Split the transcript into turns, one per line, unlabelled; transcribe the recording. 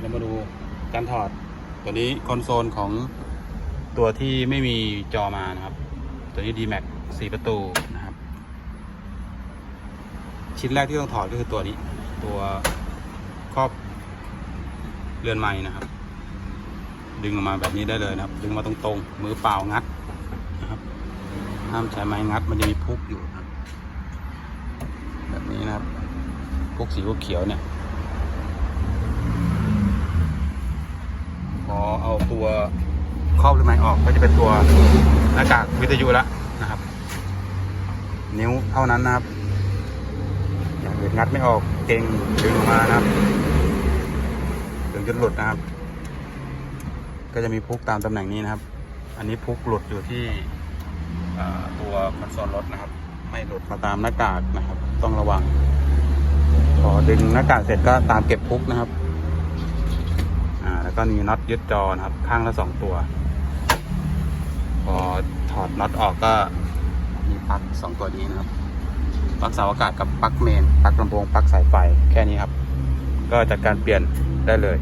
เรามาดูการถอด ตัวนี้คอนโซลของตัวที่ไม่มีจอมานะครับ ตัวนี้ D-Max 4 ประตูนะครับ ชิ้นแรกที่ต้องถอดก็คือตัวนี้ ตัวครอบเรือนไม้นะครับ ดึงออกมาแบบนี้ได้เลยนะครับ ดึงมาตรงๆ มือเปล่างัดนะครับ ห้ามใช้ไม้งัดมันจะมีพุกอยู่แบบนี้นะครับ พุกสีเขียวเนี่ย พอเอา ตัวครอบหรือไม้ออกก็จะเป็นตัวหน้ากากวิทยุแล้วนะครับ นิ้วเท่านั้นนะครับ อย่างอื่นงัดไม่ออกเก่งดึงออกมานะครับถึงจะหลุดนะครับ ก็จะมีพุกตามตำแหน่งนี้นะครับ อันนี้พุกหลุดอยู่ที่ตัวคอนโซลรถนะครับ ไม่หลุดมาตามหน้ากากนะครับ ต้องระวังพอดึงหน้ากากเสร็จก็ตามเก็บพุกนะครับ ก็มีน็อตยึดจอนะครับ ข้างละสองตัว พอถอดน็อตออกก็มีปลั๊กสองตัวนี้นะครับปลั๊กเสาอากาศกับปลั๊กเมนปลั๊กลำโพงปลั๊กสายไฟแค่นี้ครับ ก็จัดการเปลี่ยนได้เลย